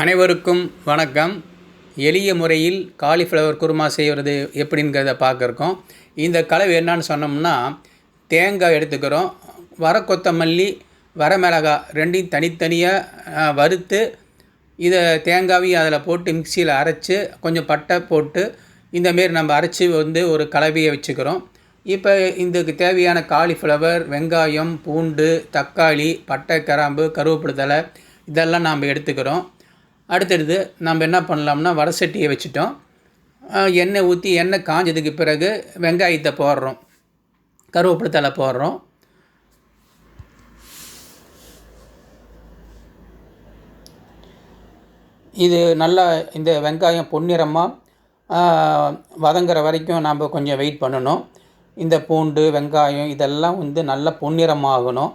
அனைவருக்கும் வணக்கம். எளிய முறையில் காலிஃப்ளவர் குருமா செய்கிறது எப்படிங்கிறத பார்க்குறோம். இந்த கலவை என்னான்னு சொன்னோம்னா தேங்காய் எடுத்துக்கிறோம். வர கொத்தமல்லி வர மிளகா ரெண்டையும் தனித்தனியாக வறுத்து இதை தேங்காவையும் அதில் போட்டு மிக்சியில் அரைச்சி கொஞ்சம் பட்டை போட்டு இந்தமாரி நம்ம அரைச்சி வந்து ஒரு கலவையை வச்சுக்கிறோம். இப்போ இதுக்கு தேவையான காலிஃப்ளவர் வெங்காயம் பூண்டு தக்காளி பட்டை கிராம்பு கருவேப்பிலை இதெல்லாம் நாம் எடுத்துக்கிறோம். அடுத்தடுத்து நம்ம என்ன பண்ணலாம்னா வடை சட்டியை வச்சுட்டோம். எண்ணெய் ஊற்றி எண்ணெய் காஞ்சதுக்கு பிறகு வெங்காயத்தை போடுறோம். கருவேப்பிலை போடுறோம். இது நல்லா இந்த வெங்காயம் பொன்னிறமாக வதங்குற வரைக்கும் நாம் கொஞ்சம் வெயிட் பண்ணணும். இந்த பூண்டு வெங்காயம் இதெல்லாம் வந்து நல்லா பொன்னிறமாகணும்.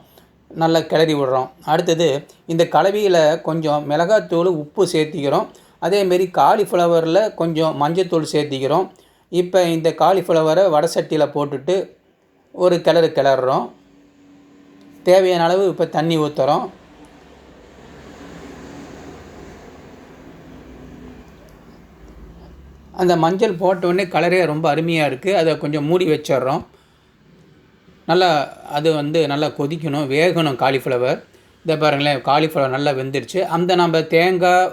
நல்லா கிளறி விடுறோம். அடுத்தது இந்த கலவையில் கொஞ்சம் மிளகாத்தூள் உப்பு சேர்த்திக்கிறோம். அதேமாரி காலிஃப்ளவரில் கொஞ்சம் மஞ்சத்தூள் சேர்த்திக்கிறோம். இப்போ இந்த காலிஃப்ளவரை வடை சட்டியில் போட்டுட்டு ஒரு கிளறு கிளறுறோம். தேவையான அளவு இப்போ தண்ணி ஊற்றுறோம் அந்த மஞ்சள் போட்டோடனே கலரே ரொம்ப அருமையாக இருக்குது அதை கொஞ்சம் மூடி வச்சிடுறோம். நல்லா அது வந்து நல்லா கொதிக்கணும் வேகணும் காலிஃப்ளவர் இதை பாருங்களேன் காலிஃப்ளவர் நல்லா வெந்துருச்சு. அந்த நம்ம தேங்காய்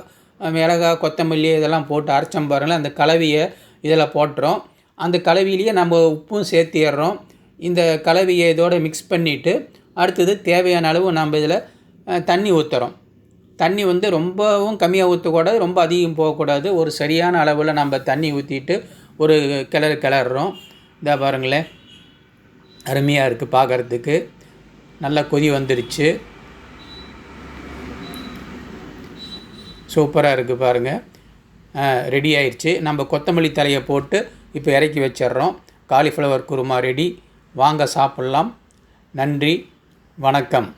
மிளகாய் கொத்தமல்லி இதெல்லாம் போட்டு அரைச்சோம் பாருங்களேன். அந்த கலவையை இதில் போட்டுறோம். அந்த கலவையிலேயே நம்ம உப்பும் சேர்த்திடுறோம். இந்த கலவையை இதோடு மிக்ஸ் பண்ணிவிட்டு அடுத்தது தேவையான அளவு நம்ம இதில் தண்ணி ஊற்றுறோம் தண்ணி வந்து ரொம்பவும் கம்மியாக ஊற்றக்கூடாது ரொம்ப அதிகம் போகக்கூடாது. ஒரு சரியான அளவில் நம்ம தண்ணி ஊற்றிட்டு ஒரு கிளறு கிளறுறோம். இதை பாருங்களேன். அருமையாக இருக்குது பார்க்குறதுக்கு நல்லா கொதி வந்துருச்சு. சூப்பராக இருக்குது பாருங்கள் ரெடி ஆயிடுச்சு நம்ம கொத்தமல்லி தலையை போட்டு இப்போ இறக்கி வச்சிடுறோம். காலிஃப்ளவர் குருமா ரெடி வாங்க சாப்பிட்லாம். நன்றி. வணக்கம்.